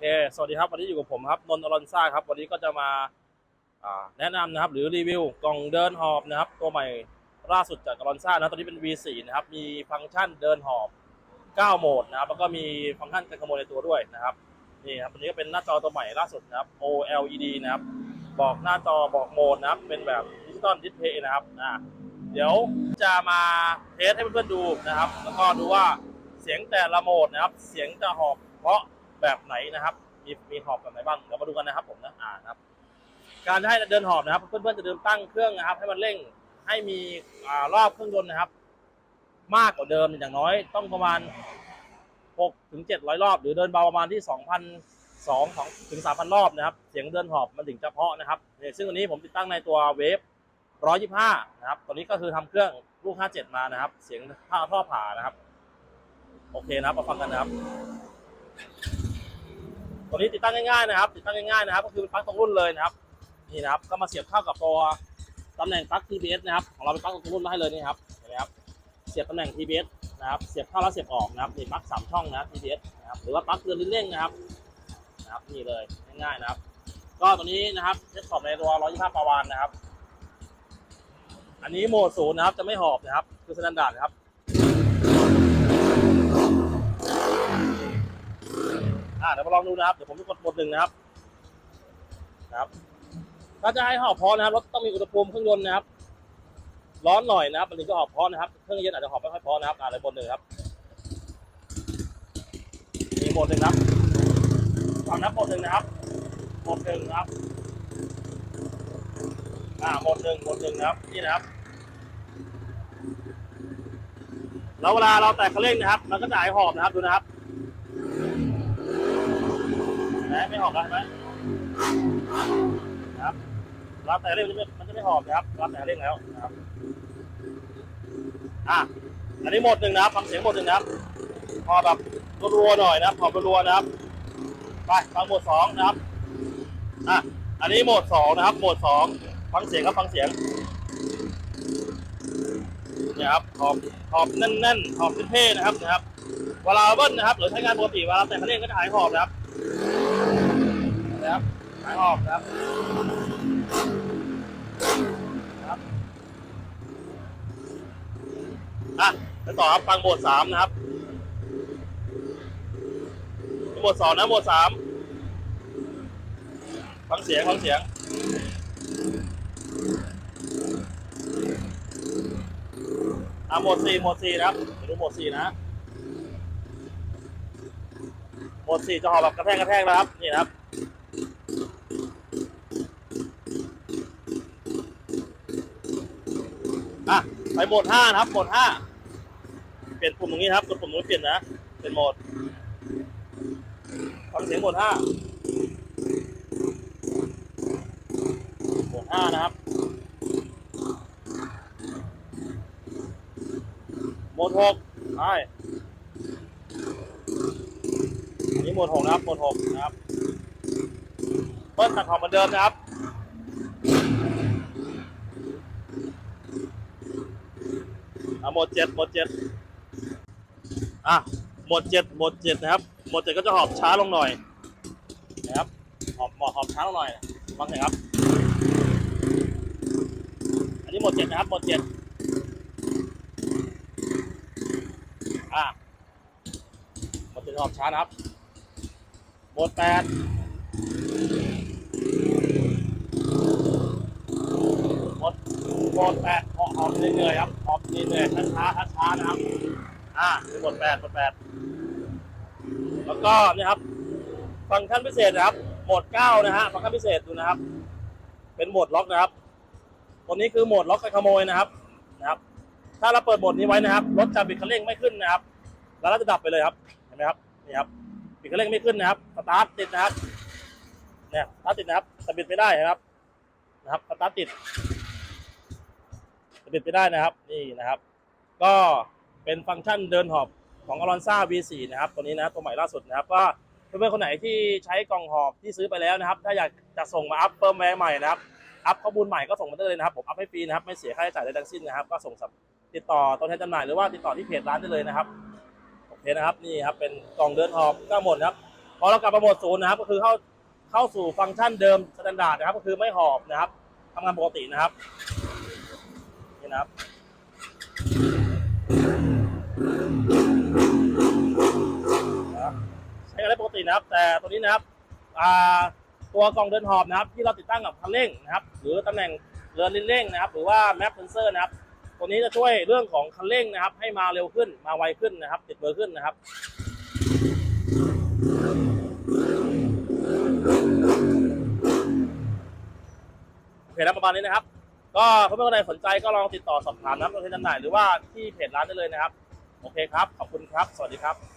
เคสวัสดีครับ วันนี้อยู่กับผมครับนนท์อรอนซ่าครับ วันนี้ก็จะมาแนะนำนะครับ หรือรีวิวกล่องเดินหอบนะครับ ตัวใหม่ล่าสุดจากอรอนซ่านะตอนนี้เป็น V4 นะครับ มีฟังก์ชันเดินหอบ 9 โหมดนะครับ แล้วก็มีฟังก์ชันการขโมยในตัวด้วยนะครับ นี่ครับวันนี้ก็เป็นหน้าจอตัวใหม่ล่าสุดนะครับ OLED นะครับ บอกหน้าจอบอกโหมดนะครับ เป็นแบบดิจิตอลดิสเพย์นะครับ อ่า เดี๋ยวจะมาเทสให้เพื่อนๆดูนะครับ แล้วก็ดูว่าเสียงแต่ละโหมดนะครับ เสียงจะหอบเพราะ แบบไหนนะครับ มีมีหอบแบบไหนบ้างเดี๋ยวมาดูกันนะครับผมนะอ่านะครับ การให้เดินหอบนะครับเพื่อนๆจะเดินตั้งเครื่องนะครับ ให้มันเร่งให้มีอ่ารอบเครื่องยนต์นะครับ มากกว่าเดิมอย่างน้อย ต้องประมาณ6ถึง700 รอบ หรือเดินเบาประมาณที่2,200ถึง 3,000 รอบนะครับ เสียงเดินหอบมันถึงจะเพาะนะครับเนี่ยซึ่งอันนี้ผมติดตั้งในตัวเวฟ125 นะครับตัวนี้ก็คือทำเครื่องลูก 57 มานะครับ เสียงท่าท่อผ่านะครับ โอเคนะครับมาฟังกันนะครับ ตัวนี้ติดตั้งง่ายๆนะครับ ติดตั้งง่ายๆนะครับ ก็คือเป็นปลั๊กตรงรุ่นเลยนะครับ นี่นะครับ ก็มาเสียบเข้ากับตัวตำแหน่งปลั๊ก TBS นะครับ ของเราเป็นปลั๊กตรงรุ่นมาให้เลยนี่ครับ เห็นไหมครับ เสียบตำแหน่ง TBS นะครับ เสียบเข้าแล้วเสียบออกนะครับนี่ปลั๊กสามช่องนะครับ TBS นะครับ หรือว่าปลั๊กเรือนเร่งนะครับ นะครับ นี่เลย ง่ายๆนะครับ ก็ตัวนี้นะครับเทสขอบในตัว 125 ปาวานนะครับ อันนี้โหมดศูนย์นะครับ จะไม่หอบนะครับ คือสแตนดาร์ดนะครับ อ่าเดี๋ยวมาลองดูนะครับ เดี๋ยวผมจะกดหมดหนึ่งนะครับนะครับ ถ้าจะให้หอบพอนะครับรถต้องมีอุณหภูมิเครื่องยนต์นะครับ ร้อนหน่อยนะครับ มันถึงจะหอบพอนะครับ เครื่องเย็นอาจจะหอบไม่ค่อยพอนะครับอ่าเลยบนหนึ่งครับมีหมดหนึ่งครับฟังนับโหมดหนึ่งนะครับ หมดหนึ่งนะครับ อ่าหมดหนึ่งหมดหนึ่งนะครับ นี่นะครับแล้วเวลาเราแตะคันเร่งนะครับ มันก็จะหายหอบนะครับดูนะครับ ไม่หอบแล้วใช่ไหมครับรับแต่เร่งมันจะไม่หอบนะครับรับแต่เร่งแล้วนะครับอะอันนี้หมดหนึ่งนะครับฟังเสียงหมดหนึ่งนะครับพอแบบรัวๆหน่อยนะครับพอรัวๆนะครับ ไปฟังโหมดสองนะครับอะอันนี้โหมดสองนะครับโหมดสองฟังเสียงครับฟังเสียงเนี่ยครับหอบหอบแน่นๆหอบเท่ๆนะครับนะครับเวลาเบิ้ลนะครับหรือใช้งานปกติเวลาแต่คันเร่งก็จะหายหอบนะครับ ครับออกครับ ครับ อะไปต่อครับฟังโหมดสามนะครับโหมดสองนะโหมดสามฟังเสียงฟังเสียงอะโหมดสี่โหมดสี่นะครับดูโหมดสี่นะ โหมดสี่จะหอบแบบกระแทกกระแทกนะครับ นี่นะครับอะไปโหมดห้านะครับโหมดห้าเปลี่ยนปุ่มตรงนี้ครับกดปุ่มตรงนี้เปลี่ยนนะ เป็นโหมดฟังเสียงโหมดห้าโหมดห้านะครับโหมดหกใช่ นนี้โหมดหกนะครับหมดหกนะครับเพิ่มตัดขอบเหมือนเดิมนะครับอะหมดเจ็ดหมดเจ็ดอะหมดเจ็ดหมดเจ็ดนะครับ หมดเจ็ดก็จะหอบช้าลงหน่อยนะครับหอบหอบหอบช้าลงหน่อยฟังหน่อยครับ อันนี้หมดเจ็ดนะครับหมดเจ็ดอะหมดเจ็ดหอบช้านะครับ หมดแปดหมดหมดแปดหอบหอบเหนื่อยๆครับหอบเหนื่อยๆช้าช้านะครับอ่าเป็นหมดแปดหมดแปดแล้วก็นี่ครับ ฟังก์ชันพิเศษนะครับโหมดเก้านะฮะฟังก์ชันพิเศษดูนะครับ เป็นโหมดล็อกนะครับตัวนี้คือโหมดล็อกการขโมยนะครับนะครับ ถ้าเราเปิดโหมดนี้ไว้นะครับรถจะบิดคันเร่งไม่ขึ้นนะครับ แล้วเราจะดับไปเลยครับเห็นไหมครับนี่ครับบิดคันเร่งไม่ขึ้นนะครับ ตาร์ทติดนะครับ เนี่ยสตาร์ทติดนะครับแต่บิดไม่ได้นะครับ นะครับสตาร์ทติดจะบิดไปได้นะครับ นี่นะครับ ก็เป็นฟังก์ชันเดินหอบของ a l o n z a V4 นะครับตัวนี้นะตัวใหม่ล่าสุดนะครับ ก็เพื่อนๆคนไหนที่ใช้กล่องหอบที่ซื้อไปแล้วนะครับ ถ้าอยากจะส่งมาอัพเฟิร์มแวร์ใหม่นะครับอัพข้อมูลใหม่ก็ส่งมาได้เลยนะครับผมอัพให้ฟรีนะครับไม่เสียค่าใช้จ่ายใดทั้งสิ้นนะครับ ก็ส่งสับติดต่อตัวแทนจำหน่ายหรือว่าติดต่อที่เพจร้านได้เลยนะครับโอเคนะครับนี่ครับเป็นกล่องเดินหอบ9โหมดครับ พอเรากลับมาโหมดศูนย์นะครับ ก็คือเข้าเข้าสู่ฟังก์ชันเดิมสแตนดาร์ดนะครับ ก็คือไม่หอบนะครับทำงานปกตินะครับนี่นะครับใช้งานได้ปกตินะครับ แต่ตัวนี้นะครับตัวกล่องเดินหอบนะครับ ที่เราติดตั้งกับคันเร่งนะครับ หรือตำแหน่งเรือนลิ้นเร่งนะครับ หรือว่าแมปเซนเซอร์นะครับตัวนี้จะช่วยเรื่องของคันเร่งนะครับ ให้มาเร็วขึ้นมาไวขึ้นนะครับ ติดเบอร์ขึ้นนะครับ เคแล้วประมาณนี้นะครับ ก็เพื่อนคนใสนใจก็ลองติดต่อสอบถามนะครับตัวแทนจำหน่ายหรือว่าที่เพจร้านได้เลยนะครับ โอเคครับ ขอบคุณครับ สวัสดีครับ